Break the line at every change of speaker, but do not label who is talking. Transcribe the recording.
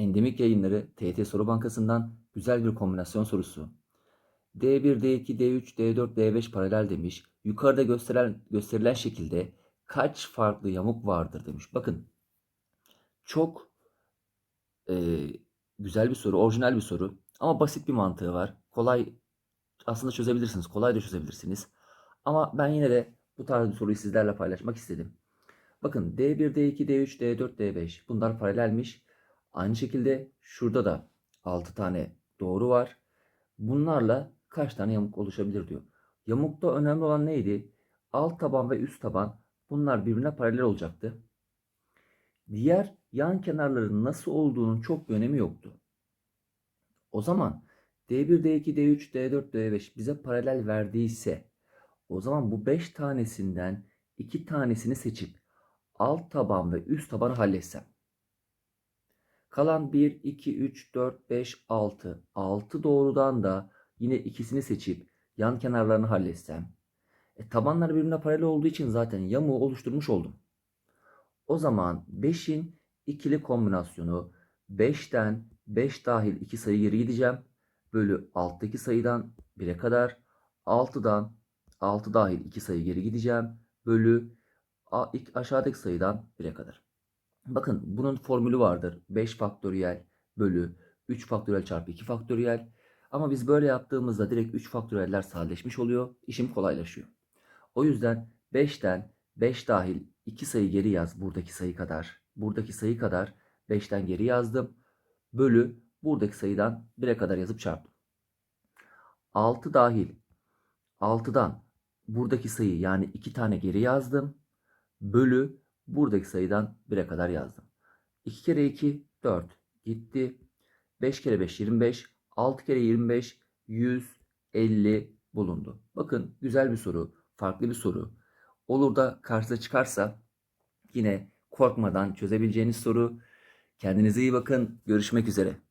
Endemik yayınları TET Soru Bankası'ndan güzel bir kombinasyon sorusu. D1, D2, D3, D4, D5 paralel demiş. Yukarıda gösterilen, gösterilen şekilde kaç farklı yamuk vardır demiş. Bakın çok e, güzel bir soru, orijinal bir soru ama basit bir mantığı var. Kolay aslında çözebilirsiniz, kolay da çözebilirsiniz. Ama ben yine de bu tarz bir soruyu sizlerle paylaşmak istedim. Bakın D1, D2, D3, D4, D5 bunlar paralelmiş. Aynı şekilde şurada da 6 tane doğru var. Bunlarla kaç tane yamuk oluşabilir diyor. Yamukta önemli olan neydi? Alt taban ve üst taban bunlar birbirine paralel olacaktı. Diğer yan kenarların nasıl olduğunun çok bir önemi yoktu. O zaman D1, D2, D3, D4, D5 bize paralel verdiyse o zaman bu 5 tanesinden 2 tanesini seçip alt taban ve üst tabanı halletsem. Kalan 1, 2, 3, 4, 5, 6. 6 doğrudan da yine ikisini seçip yan kenarlarını halletsem. E, tabanlar birbirine paralel olduğu için zaten yamuğu oluşturmuş oldum. O zaman 5'in ikili kombinasyonu 5'ten 5 dahil 2 sayı geri gideceğim. Bölü alttaki sayıdan 1'e kadar. 6'dan 6 dahil 2 sayı geri gideceğim. Bölü aşağıdaki sayıdan 1'e kadar. Bakın bunun formülü vardır. 5 faktöriyel bölü 3 faktöriyel çarpı 2 faktöriyel. Ama biz böyle yaptığımızda direkt 3 faktöriyeller sadeleşmiş oluyor. İşim kolaylaşıyor. O yüzden 5'ten 5 dahil 2 sayı geri yaz buradaki sayı kadar. Buradaki sayı kadar 5'ten geri yazdım. Bölü buradaki sayıdan 1'e kadar yazıp çarptım. 6 dahil 6'dan buradaki sayı yani 2 tane geri yazdım. Bölü buradaki sayıdan 1'e kadar yazdım. 2 kere 2 4 gitti. 5 kere 5 25. 6 kere 25 150 bulundu. Bakın güzel bir soru. Farklı bir soru. Olur da karşıda çıkarsa yine korkmadan çözebileceğiniz soru. Kendinize iyi bakın. Görüşmek üzere.